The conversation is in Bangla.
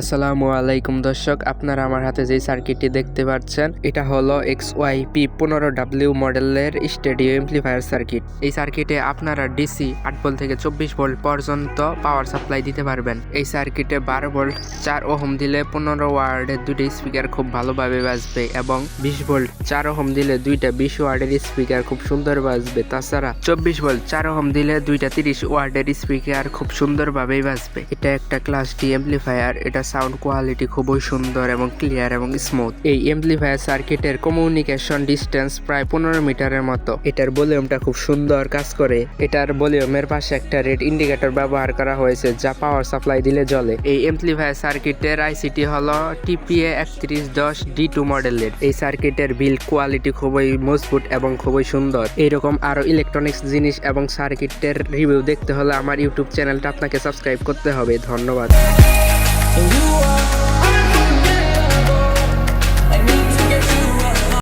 আসসালামু আলাইকুম দর্শক, আপনারা আমার হাতে যে সার্কিটটি দেখতে পাচ্ছেন, এটা হলো এক্স ওয়াই পি পনেরো ডাব্লিউ মডেলের স্টেডিও এমপ্লিফায়ার সার্কিট এই সার্কিটে আপনারা ডিসি আট ভোল্ট থেকে চব্বিশ ভোল্ট পর্যন্ত পাওয়ার সাপ্লাই দিতে পারবেন। এই সার্কিটে বারো ভোল্ট, চার ওহম দিলে পনেরো ওয়ার্ডের দুটি স্পিকার খুব ভালোভাবে বাজবে এবং বিশ ভোল্ট, চার ওহম দিলে দুইটা বিশ ওয়ার্ডের স্পিকার খুব সুন্দর বাজবে। তাছাড়া চব্বিশ ভোল্ট, চার ওহম দিলে দুইটা তিরিশ ওয়ার্ডের স্পিকার খুব সুন্দরভাবেই বাজবে। এটা একটা ক্লাস ডি এমপ্লিফায়ার এটা সাউন্ড কোয়ালিটি খুবই সুন্দর এবং ক্লিয়ার এবং স্মুথ এই এমপ্লিফায়ার সার্কিটের কমিউনিকেশন ডিস্টেন্স প্রায় পনেরো মিটারের মতো। এটার ভলিউমটা খুব সুন্দর কাজ করে। এটার ভলিউমের পাশে একটা রেড ইন্ডিকেটর ব্যবহার করা হয়েছে, যা পাওয়ার সাপ্লাই দিলে জ্বলে। এই এমপ্লিফায়ার সার্কিটের আইসিটি হলো টিপিএ একত্রিশ দশ ডি টু মডেলের এই সার্কিটের বিল কোয়ালিটি খুবই মজবুত এবং খুবই সুন্দর। এইরকম আরও ইলেকট্রনিক্স জিনিস এবং সার্কিটের রিভিউ দেখতে হলে আমার ইউটিউব চ্যানেলটা আপনাকে সাবস্ক্রাইব করতে হবে। ধন্যবাদ।